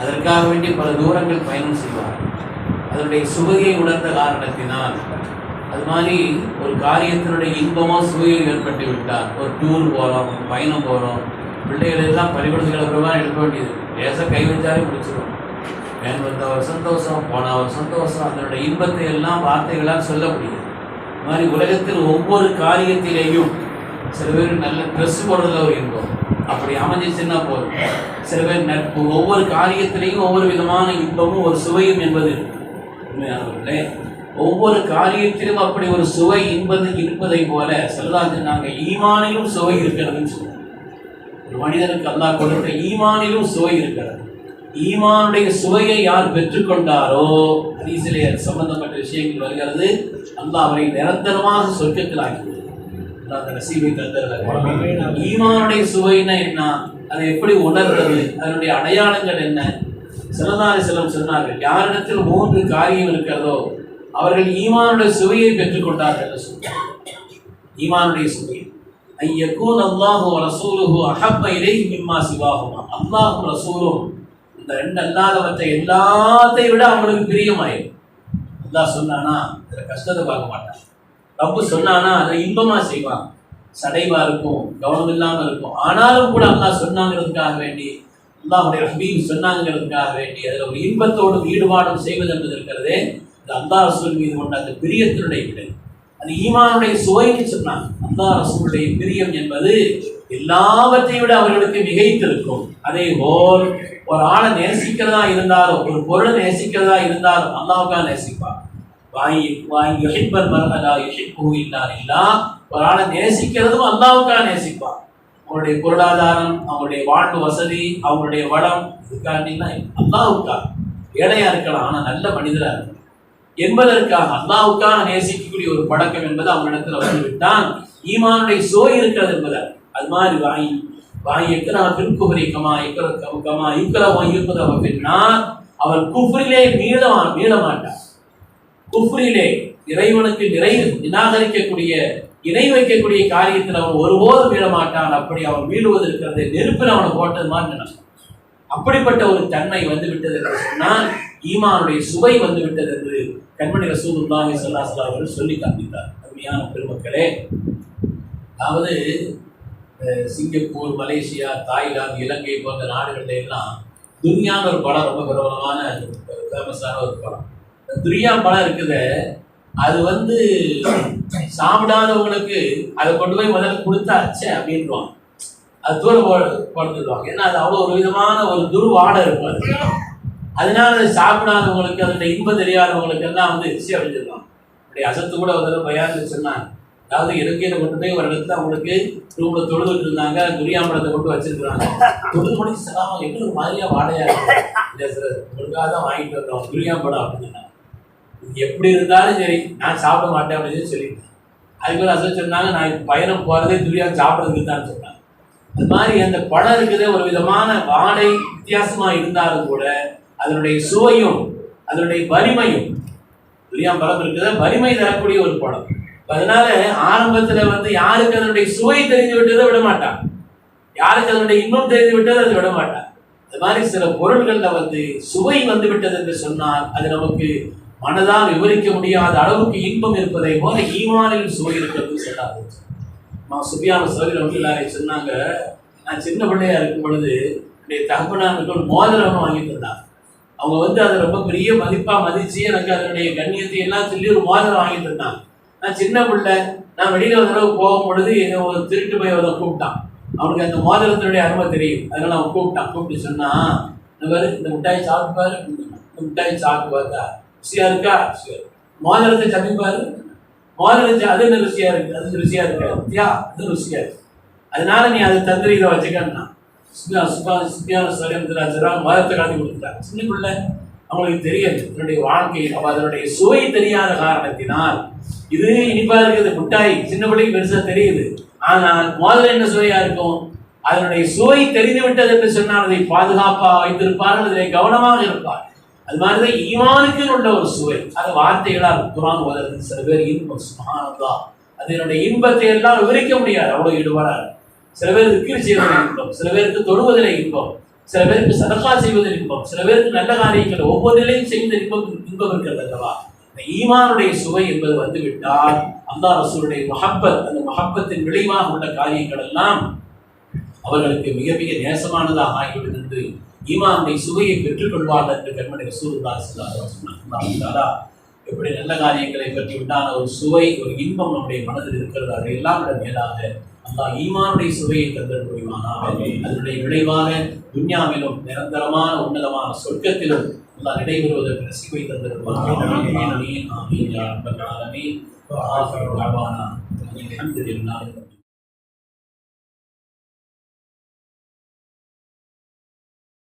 அதற்காக வேண்டி பல தூரங்கள் பயணம் செய்வார். அதனுடைய சுவையை உணர்ந்த காரணத்தினால் அது மாதிரி ஒரு காரியத்தினுடைய இன்பமாக சுவையை ஏற்பட்டு விட்டால் ஒரு டூர் போகிறோம் பயணம் போகிறோம் பிள்ளைகளெல்லாம் பள்ளிக்கூடத்துக்கு அப்புறமா எடுக்க வேண்டியது. லேசாக கை வச்சாலே முடிச்சிடும் வேன் வந்த ஒரு சந்தோஷம் போன ஒரு சந்தோஷம். அதனுடைய இன்பத்தை எல்லாம் வார்த்தைகளால் சொல்ல முடியுது இது மாதிரி உலகத்தில் ஒவ்வொரு காரியத்திலேயும் சில பேர் நல்ல ட்ரெஸ் போடுறதுல ஒரு இன்பம் அப்படி அமைஞ்சிச்சுன்னா போதும். சில பேர் நட்பு ஒவ்வொரு காரியத்திலையும் ஒவ்வொரு விதமான இன்பமும் ஒரு சுவையும் என்பது உண்மையானவர்களே. ஒவ்வொரு காரியத்திலும் அப்படி ஒரு சுவை இன்பது இருப்பதை போல செல்வாங்க நாங்கள் ஈமானிலும் சுவை இருக்கிறதுன்னு சொல்லுவோம் ஒரு மனிதனுக்கு அல்லாஹ் கொடுத்த ஈமானிலும் சுவை இருக்கிறது. ஈமானுடைய சுவையை யார் பெற்றுக்கொண்டாரோ ஹதீஸிலே சம்பந்தப்பட்ட விஷயங்கள் வருகிறது. அல்லாஹ் அவரை நிரந்தரமாக சொர்க்கத்தில் ஆக்கிவிடுவார் அந்த நசீபை தந்தர்கள் ஈமானுடைய சுவைன்னா என்ன? அதை எப்படி உணர்றது? அதனுடைய அடையாளங்கள் என்ன? சிலதாரி செல்லம் சொன்னார்கள் யாரிடத்தில் மூன்று காரியம் இருக்கிறதோ அவர்கள் ஈமானுடைய சுவையை பெற்றுக்கொண்டார்கள் ஈமானுடைய சுவை. ஐயக்கூன் அல்லாஹு ரசூலுஹு அஹப்ப இலைஹி மிம்மா சிவாஹுமா. அல்லாஹும் ரசூலும் இந்த ரெண்டு அல்லாதவற்றை எல்லாத்தை விட அவங்களுக்கு பிரியமாயிரும் அல்லாஹ் சொன்னானா இதில் கஷ்டத்தை பார்க்க மாட்டான். ரப்பு சொன்னானா அதை இன்பமா செய்வான். சடைவா இருக்கும் கவனம் இல்லாம இருக்கும். ஆனாலும் கூட அல்லா சொன்னாங்கிறதுக்காக வேண்டி அல்லாவுடைய ஹபீப் சொன்னாங்கிறதுக்காக வேண்டி அதுல ஒரு இன்பத்தோடும் ஈடுபாடும் செய்வது என்பது இருக்கிறதே இந்த அல்லா ரசூல் மீது கொண்ட அந்த பிரியத்தினுடைய விடை. அது ஈமானுடைய சுவைன்னு சொன்னாங்க. அல்லா ரசூலுடைய பிரியம் என்பது எல்லாவற்றையும் விட அவர்களுக்கு மிகைத்திருக்கும். அதே போல் ஒரு ஆளை நேசிக்கிறதா இருந்தாலும் ஒரு பொருளை நேசிக்கிறதா இருந்தாலும் அல்லாவுக்காக நேசிப்பார் வாங்கி வாங்கி யுஹிப்பல் மரகலா யுஹிப்பு இல்லார் இல்லா. ஒரு ஆளை நேசிக்கிறதும் அல்லாவுக்காக நேசிப்பான். அவங்களுடைய பொருளாதாரம் அவங்களுடைய வாழ்வு வசதி அவங்களுடைய வளம் இதுக்காண்டினா அல்லாவுக்காக. ஏழையா இருக்கலாம் ஆனால் நல்ல மனிதராக இருக்கலாம். என்பதற்காக அல்லாவுக்காக நேசிக்கக்கூடிய ஒரு பழக்கம் என்பது அவனிடத்தில் வந்துவிட்டான். ஈமானுடைய சோய் இருக்கிறது என்பதால். அது மாதிரி வாங்கி வாங்கி எக்கரா பின்குபரிக்கமா எக்கரக்கமா எக்கர கமா இக்கர அவன் பின்னால் அவன் குஃப்ரிலே மீள மீள மாட்டான் குஃப்ரிலே இறைவனுக்கு நிறை நிராகரிக்கக்கூடிய இணை வைக்கக்கூடிய காரியத்தில் அவன் ஒருபோதும் மீள மாட்டான் அப்படி அவன் மீளுவது இருக்கிறது நெருப்பில் அவனை போட்டது மாதிரி நினைச்சான் அப்படிப்பட்ட ஒரு தன்மை வந்து விட்டது என்று சொன்னால் ஈமானுடைய சுவை வந்து விட்டது என்று கண்மணி ரசூலுல்லாஹி ஸல்லல்லாஹு அலைஹி அவர்கள் சொல்லி காண்பித்தார். அருமையான பெருமக்களே அதாவது சிங்கப்பூர் மலேசியா தாய்லாந்து இலங்கை போன்ற நாடுகள்ல எல்லாம் ஒரு படம் ரொம்ப பிரபலமான ஃபேமஸான ஒரு படம். துரியா படம் இருக்குது. அது வந்து சாப்பிடாதவங்களுக்கு அதை கொண்டு போய் முதல்ல கொடுத்தாச்சே அப்படின்வாங்க அது தூர போ ஏன்னா அது அவ்வளோ ஒரு விதமான ஒரு துர்வாடை இருக்கும் அது. அதனால அதை சாப்பிடாதவங்களுக்கு அதோட இன்பம் தெரியாதவங்களுக்கு எல்லாம் வந்து ருசி அடைஞ்சிருவாங்க. அப்படி அசத்து கூட ஒரு தடவை சொன்னாங்க. அதாவது இலக்கையில கொண்டு போய் ஒரு இடத்துல அவங்களுக்கு ரூம்ல தொழுதுட்டு இருந்தாங்க துரியாம்பழத்தை கொண்டு வச்சிருக்காங்க தொழுது முடிச்சு சலாம எப்படி மாதிரியா வாடையா இருக்கு. ஒழுங்காக தான் வாங்கிட்டு வந்தோம் துரியாம்பழம். அப்படின்னு சொன்னாங்க. எப்படி இருந்தாலும் சரி நான் சாப்பிட மாட்டேன் அப்படின்னு சொல்லிட்டேன் அதுக்கு அசல் சொன்னாங்க நான் பயணம் போகிறதே துரியா சாப்பிட்றதுக்கு தான் சொன்னாங்க. அது மாதிரி அந்த பழம் இருக்கிறதே ஒரு விதமான வாடை வித்தியாசமாக இருந்தாலும் கூட அதனுடைய சுவையும் அதனுடைய வலிமையும் துரியாம் பழம் இருக்கிறத வலிமை தரக்கூடிய ஒரு பழம் அதனால ஆரம்பத்தில் வந்து யாருக்கு அதனுடைய சுவை தெரிந்து விட்டதை விட மாட்டான் யாருக்கு அதனுடைய இன்பம் தெரிந்து விட்டதை அதை விட மாட்டான் அது மாதிரி சில பொருள்களில் வந்து சுவை வந்து விட்டது என்று சொன்னால் அது நமக்கு மனதால் விவரிக்க முடியாத அளவுக்கு இன்பம் இருப்பதை போல ஈமானில் சுவை இருக்கிறது சொல்லாது நான் சுபியான சோதரி வந்து எல்லாரையும் சொன்னாங்க நான் சின்ன பிள்ளையா இருக்கும் பொழுது என்னுடைய தகப்பனாருக்கு ஒரு மோதிரம் வாங்கி தந்தாங்க. அவங்க வந்து அதை ரொம்ப பெரிய மதிப்பாக மதித்து எனக்கு அதனுடைய கண்ணியத்தை எல்லாம் சொல்லி ஒரு மோதிரம் வாங்கி தந்தாங்க. நான் சின்ன பிள்ளை நான் வெளியில் ஒரு தடவை போகும் பொழுது என்னை ஒரு திருட்டு போய் அதை கூப்பிட்டான். அவனுக்கு அந்த மோதிரத்தினுடைய அருமை தெரியும். அதனால் அவன் கூப்பிட்டான். கூப்பிட்டு சொன்னான் இந்த இந்த மிட்டாய் சாப்பிட்டு பாரு. இந்த மிட்டாய் சாப்பிட்டு பார்த்தா ருசியா இருக்கா? மோதிரத்தை சப்பி மோதிரத்தை அது என்ன ருசியா இருக்கு? அது ருசியா இருக்கா? யா அது ருசியா இருக்கு. அதனால நீ அது தந்திரி இதை வச்சுக்கன்னா சுபியா சுபா சுபியான சரேந்திரா மதத்தை காட்டி கொடுத்துட்டாங்க. சின்ன பிள்ளை. அவங்களுக்கு தெரியாது. என்னுடைய வாழ்க்கை அவ அதனுடைய சுவை தெரியாத காரணத்தினால். இது இனிப்பா இருக்குது முட்டாய். சின்ன பிள்ளைக்கு பெருசா தெரியுது. ஆனால் முதல்ல என்ன சுவையா இருக்கும்? அதனுடைய சுவை தெரிந்து விட்டது என்று சொன்னால் அதை பாதுகாப்பாக வைத்திருப்பார்கள் அதிலே கவனமாக இருப்பார் அது மாதிரிதான் ஈமானுக்கு உள்ள ஒரு சுவை. அது வார்த்தைகளால் குரான் ஓதுறது சில பேர் இன்பம். சுமானதா அதனுடைய இன்பத்தை எல்லாம் விவரிக்க முடியாது. அவ்வளவு ஈடுபாடா சில பேர் திக்கிர் செய்வதில் இன்பம். சில பேருக்கு தொடுவதில் இன்பம். சில பேருக்கு சதக்கா செய்வதில் இன்பம். சில பேருக்கு நல்ல காரியங்கள் ஒவ்வொரு நிலையும் செய்த இன்பம் இன்பம் இருக்கிறது அல்லவா? இந்த ஈமானுடைய சுவை என்பது வந்துவிட்டால் அந்த அரசுடைய மஹப்பத் அந்த மஹப்பத்தின் விளைவாக உள்ள காரியங்கள் எல்லாம் அவர்களுக்கு மிக மிக நேசமானதாக ஆகிவிடும் என்று ஈமானுடைய சுவையை பெற்றுக்கொள்வார்கள் என்று கண்மணி சொன்னார். எப்படி நல்ல காரியங்களை பற்றி உண்டான ஒரு சுவை ஒரு இன்பம் நம்முடைய மனதில் இருக்கிறது அதை எல்லாம் விட மேலாக அல்லாஹ் ஈமானுடைய சுவையை தந்தல் புரிவானாக அதனுடைய விளைவாக துன்யாவிலும் நிரந்தரமான உன்னதமான சொர்க்கத்திலும் அல்லாஹ் நடைபெறுவதற்கு நசிவை தந்திருப்பாங்க